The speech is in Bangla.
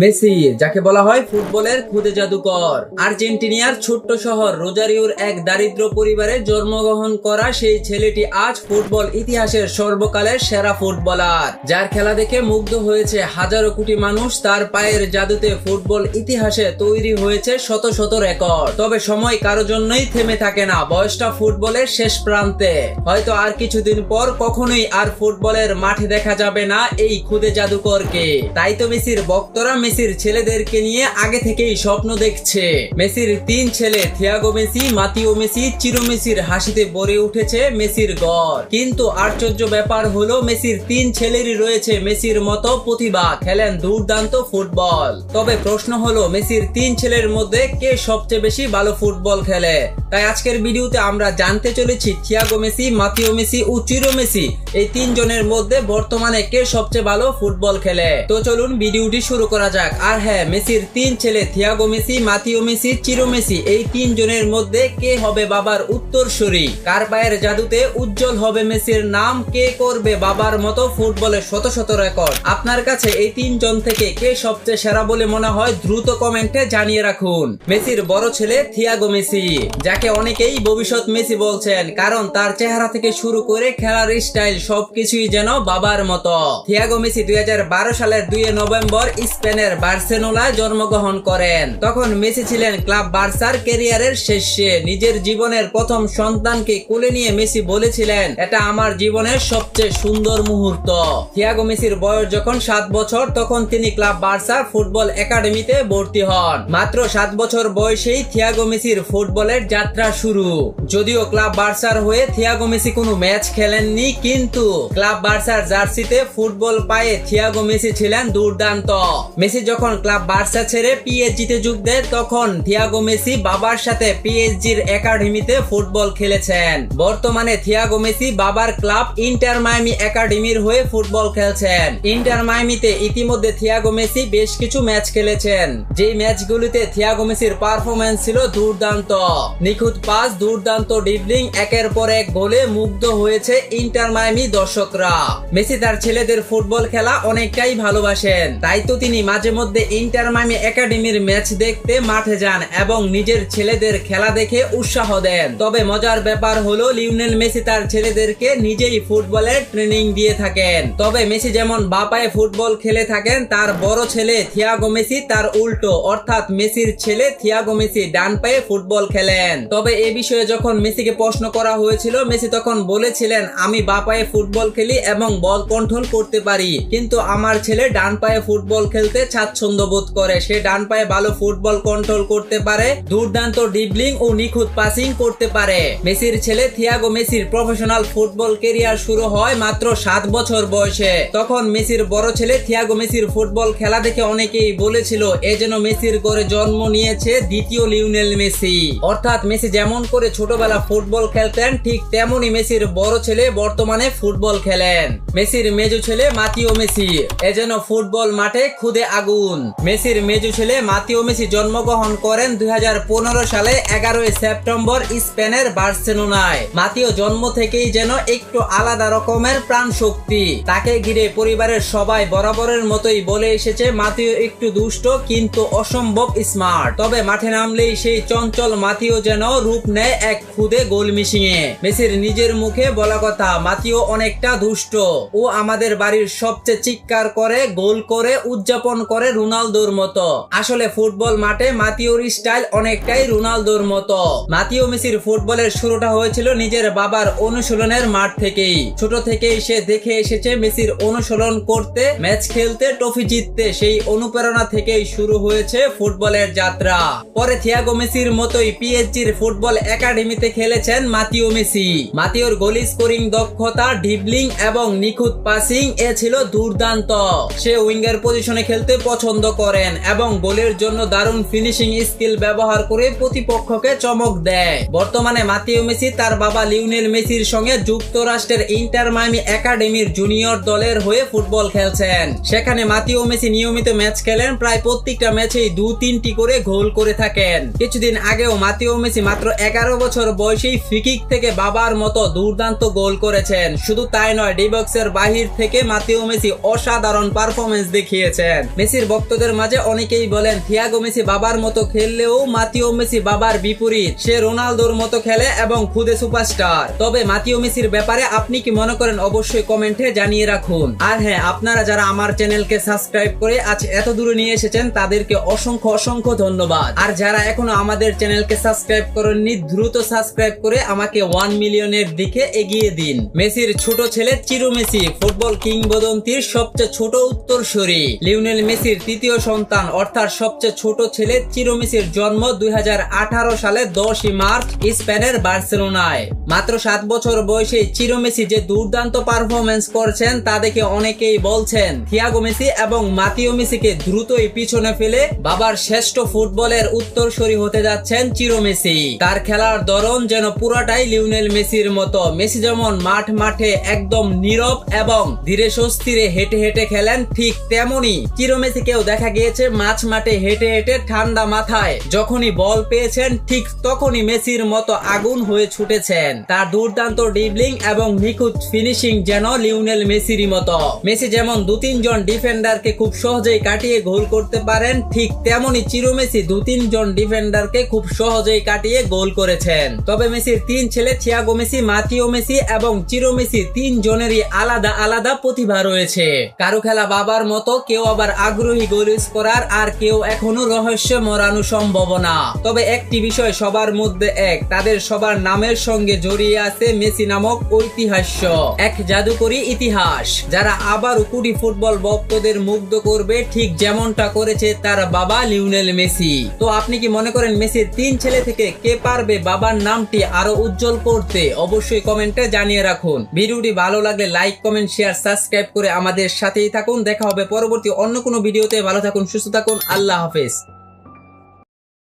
মেসি, যাকে বলা হয় ফুটবলের খুদে জাদুকর। আর্জেন্টিনিয়ার ছোট্ট শহর রোজারিওর এক দারিদ্র পরিবারে জন্মগ্রহণ করা সেই ছেলেটি আজ ফুটবল ইতিহাসের সর্বকালের সেরা ফুটবলার। যার খেলা দেখে মুগ্ধ হয়েছে হাজারো কোটি মানুষ, তার পায়ের জাদুতে ফুটবল ইতিহাসে তৈরি হয়েছে শত শত রেকর্ড। তবে সময় কারও জন্যই থেমে থাকে না, বয়সটা ফুটবলের শেষ প্রান্তে। হয়তো আর কিছুদিন পর কখনোই আর ফুটবলের মাঠে দেখা যাবে না এই খুদে জাদুকরকে। তাই তো মেসির বক্তরা মেসির ছেলেদেরকে নিয়ে আগে থেকেই স্বপ্ন দেখছে। মেসির তিন ছেলে, Thiago Messi, Mateo Messi, Ciro মেসির হাসিতে ভরে উঠেছে মেসির গড়। কিন্তু আশ্চর্য ব্যাপার হলো, মেসির তিন ছেলেরই রয়েছে মেসির মতো প্রতিভা, খেলেন দুর্দান্ত ফুটবল। তবে প্রশ্ন হলো, মেসির তিন ছেলের মধ্যে কে সবচেয়ে বেশি ভালো ফুটবল খেলে? তাই আজকের ভিডিওতে আমরা জানতে চলেছি, থিয়াগো মেসি, মাতিও মেসি ও চিরো মেসি। এই তিনজনের মধ্যে বর্তমানে কে সবচেয়ে ভালো ফুটবল খেলে? তো চলুন ভিডিওটি শুরু করা যাক, আর হ্যাঁ মেসির তিন ছেলে, Thiago Messi, Mateo Messi, Ciro Messi, এই তিনজনের মধ্যে কে হবে বাবার উত্তরসূরি? কার পায়ের জাদুতে উজ্জ্বল হবে মেসির নাম? কে করবে বাবার মতো ফুটবলের শত শত রেকর্ড? আপনার কাছে এই তিনজন থেকে কে সবচেয়ে সেরা বলে মনে হয়? দ্রুত কমেন্টে জানিয়ে রাখুন। মেসির বড় ছেলে, থিয়াগো মেসি, যাকে অনেকেই ভবিষ্যৎ মেসি বলছেন, কারণ তার চেহারা থেকে শুরু করে খেলার স্টাইল সবকিছুই যেন বাবার মতো। থিয়াগো মেসি দুই হাজার বারো সালের দুই নভেম্বর স্পেনের বার্সেলোনায় জন্মগ্রহণ করেন। তখন মেসি ছিলেন ক্লাব বার্সার ক্যারিয়ারের শেষে। নিজের জীবনের প্রথম সন্তানকে কোলে নিয়ে মেসি বলেছিলেন, এটা আমার জীবনের সবচেয়ে সুন্দর মুহূর্ত। থিয়াগো মেসির বয়স যখন সাত বছর, তখন তিনি ক্লাব বার্সার ফুটবল একাডেমিতে ভর্তি হন। মাত্র সাত বছর বয়সেই থিয়াগো মেসির ফুটবলের যাত্রা শুরু। যদিও ক্লাব বার্সার হয়ে থিয়াগো মেসি কোনো ম্যাচ খেলেননি, কিন্তু ক্লাব বার্সার জার্সিতে ফুটবল পায়ে থিয়াগো মেসি ছিলেন দুর্দান্ত। মেসি যখন ক্লাব বার্সা ছেড়ে পিএসজিতে যোগ দেয়, তখন থিয়াগো মেসি বাবার সাথে পিএসজির একাডেমিতে ফুটবল খেলেছেন। বর্তমানে থিয়াগো মেসি বাবার ক্লাব ইন্টার মাইমি একাডেমির হয়ে ফুটবল খেলছেন। ইন্টার মাইমিতে ইতিমধ্যে থিয়াগো মেসি বেশ কিছু ম্যাচ খেলেছেন। যেই ম্যাচগুলিতে থিয়াগো মেসির পারফরমেন্স ছিল দুর্দান্ত। নিখুঁত পাস, দুর্দান্ত ডিবলিং একের পর এক গোলে মুগ্ধ হয়েছে ইন্টার মাইমি দর্শকরা। মেসি তার ছেলেদের ফুটবল খেলা অনেকটাই ভালোবাসেন। তাই তো তিনি মাঝে মধ্যে ইন্টার মাইমি একাডেমির ম্যাচ দেখতে মাঠে যান এবং নিজের ছেলেদের খেলা দেখে উৎসাহ দেন। তবে মজার ব্যাপার হলো, লিওনেল মেসি তার ছেলেদেরকে নিজেই ফুটবলের ট্রেনিং দিয়ে থাকেন। তবে মেসি যেমন বাপায়ে ফুটবল খেলে থাকেন, তার বড় ছেলে থিয়াগো মেসি তার উল্টো। অর্থাৎ মেসির ছেলে থিয়াগো মেসি ডান পায়ে ফুটবল খেলেন। তবে এ বিষয়ে যখন মেসিকে প্রশ্ন করা হয়েছিল, মেসি তখন বলেছিলেন, আমি বাপায়ে ফুটবল খেলি এবং বল কন্ট্রোল করতে পারি। কিন্তু আমার ছেলে ডান পায়ে ফুটবল খেলতে স্বাচ্ছন্দ্য বোধ করে। সে ডান পায়ে ভালো ফুটবল কন্ট্রোল করতে পারে, দুর্দান্ত ডিবলিং ও নিখুঁত পাসিং করতে পারে। মেসির ছেলে থিয়াগো মেসির প্রফেশনাল ফুটবল কেরিয়ার শুরু হয় মাত্র সাত বছর বয়সে। তখন মেসির বড় ছেলে থিয়াগো মেসির ফুটবল খেলা দেখে অনেকেই বলেছিল, এ যেন মেসির করে জন্ম নিয়েছে দ্বিতীয় লিওনেল মেসি। অর্থাৎ মেসি যেমন করে ছোটবেলা ফুটবল খেলতেন, ঠিক তেমনই মেসির বড় ছেলে বর্তমানে ফুটবল খেলেন। মেসির মেজো ছেলে মাতিও মেসি। এ যেন ফুটবল মাঠে খুদে আগুন। মেসির মেজো ছেলে মাতিও মেসি জন্মগ্রহণ করেন দুই হাজার পনেরো সালে এগারোই সেপ্টেম্বর স্পেনের বার্সেলোনায়। মাতিও জন্ম থেকেই যেন একটু আলাদা রকমের প্রাণ শক্তি তাকে ঘিরে পরিবারের সবাই বরাবরের মতোই বলে এসেছে, মাতিও একটু দুষ্ট কিন্তু অসম্ভব স্মার্ট তবে মাঠে নামলেই সেই চঞ্চল মাতিও যেন রূপ নেয় এক খুদে গোল মিশিয়ে মেসির নিজের মুখে বলা কথা, মাতিও অনেকটা দুষ্ট। ও আমাদের বাড়ির সবচেয়ে চিৎকার করে, গোল করে, উদযাপন করে রোনালদোর মতো। আসলে ফুটবল মাঠে মাতিওর স্টাইল অনেকটাই রোনালদোর মতো। মাতিও মেসির ফুটবলের শুরুটা হয়েছিল নিজের বাবার অনুশীলনের মাঠ থেকেই। ছোট থেকেই সে দেখে এসেছে মেসির অনুসরণ করতে, ম্যাচ খেলতে, ট্রফি জিততে। সেই অনুপ্রেরণা থেকেই শুরু হয়েছে ফুটবলের যাত্রা। পরে থিয়াগো মেসির মতোই পিএসজির ফুটবল একাডেমিতে খেলেছেন মাতিও মেসি। মাতিওর গোল স্কোরিং দক্ষতা ডিবলিং এবং নিখুঁত পাসিং এ ছিল দুর্দান্ত। সে উইঙ্গার পজিশনে খেলতে পছন্দ করেন এবং গোলের জন্য দারুণ ফিনিশিং স্কিল ব্যবহার করে প্রতিপক্ষকে চমক দেয়। বর্তমানে মাতিও মেসি, তার বাবা লিওনেল মেসির সঙ্গে যুক্তরাষ্ট্রের ইন্টার মাইমি একাডেমির জুনিয়র দলের হয়ে ফুটবল খেলছেন। সেখানে মাতিও মেসি নিয়মিত ম্যাচ খেলেন, প্রায় প্রত্যেকটা ম্যাচেই দু তিনটি করে গোল করে থাকেন। কিছুদিন আগেও মাতিও মেসি মাত্র এগারো বছর বয়সেই ফিকিক থেকে বাবার মতো দুর্দান্ত গোল করেছেন। শুধু তাই নয় ডিবক্সের বাহির থেকে মাতিও মেসি অসাধারণ পারফরমেন্স দেখিয়েছেন। মেসির ভক্তদের মাঝে অনেকেই বলেন, থিয়াগো মেসি বাবার মতো খেললেও মাতিও মেসি বাবার বিপরীত। সে রোনালদোর মতো খেলে এবং খুদে সুপারস্টার। তবে মাতিও মেসির ব্যাপারে আপনি কি মনে করেন অবশ্যই কমেন্টে জানিয়ে রাখুন। আর হ্যাঁ আপনারা যারা আমার চ্যানেলকে সাবস্ক্রাইব করে আজ এত দূরে নিয়ে এসেছেন, তাদেরকে অসংখ্য অসংখ্য ধন্যবাদ। আর যারা এখনও আমাদের চ্যানেলকে সাবস্ক্রাইব করেননি, দ্রুত সাবস্ক্রাইব করে আমাকে ওয়ান মিলিয়নের দিকে এগিয়ে দিন। মেসির ছোট ছেলে চিরু মেসি, ফুটবল কিংবদন্তির সবচেয়ে ছোট উত্তর উত্তরসূরি। লিওনেল মেসির তৃতীয় সন্তান, অর্থাৎ সবচেয়ে ছোট ছেলে চিরু মেসির জন্ম দুই সালে দশই মার্চ স্পেনের বার্সেলোনায়। মাত্র সাত বছর বয়সে চিরো মেসি যে দুর্দান্ত পারফরমেন্স করছেন তা দেখে অনেকেই বলছেন, থিয়াগো মেসি এবং মাতিও মেসিকে দ্রুতই পিছনে ফেলে বাবার শ্রেষ্ঠ ফুটবলের উত্তরসূরি হতে যাচ্ছেন চিরো মেসি তার খেলার ধরন যেন পুরাটাই লিওনেল মেসির মতো। মেসি যেমন মাঠ মাঠে একদম নীরব এবং ধীরে সুস্থিরে হেঁটে হেঁটে খেলেন, ঠিক তেমনি চিরো মেসিকেও দেখা গিয়েছে মাছ মাঠে হেঁটে হেঁটে ঠান্ডা মাথায়। যখনই বল পেয়েছেন, ঠিক তখনই মেসির মতো আগুন হয়ে ছুটেছেন। তার দুর্দান্ত ডিবলিং এবং নিখুঁত ফিনিশিং যেন লিওনেল মেসিরই মতো। মেসি যেমন দু তিনজন ডিফেন্ডারকে খুব সহজেই কাটিয়ে গোল করতে পারেন, ঠিক তেমনি চিরো মেসি দু তিনজন ডিফেন্ডারকে খুব সহজেই কাটিয়ে গোল করেছেন। তবে মেসির তিন ছেলে থিয়াগো মেসি, মাতিও মেসি এবং চিরো মেসি তিনজনেরই আলাদা আলাদা প্রতিভা রয়েছে। কারও খেলা বাবার মতো, কেউ আবার আগ্রহী গোল করার আর কেউ এখনও রহস্য মরানো সম্ভব না। তবে একটি বিষয় সবার মধ্যে এক, তাদের সবার নামের সঙ্গে জড়িয়ে আছে মেসি নামক ঐতিহাস্য। এক জাদুকরী ইতিহাস, যারা আবার কুড়ি ফুটবল ভক্তদের মুগ্ধ করবে ঠিক যেমনটা করেছে তার বাবা লিওনেল মেসি। তো আপনি কি মনে করেন মেসির তিন ছেলে থেকে কে পারবে বাবার নামটি আরও উজ্জ্বল করতে? অবশ্যই কমেন্টে জানিয়ে রাখুন। ভিডিওটি ভালো লাগলে লাইক, কমেন্ট, শেয়ার, সাবস্ক্রাইব করে আমাদের সাথেই থাকুন। দেখা হবে পরবর্তী অন্য কোনো ভিডিওতে ভালো থাকুন সুস্থ থাকুন আল্লাহ হাফেজ।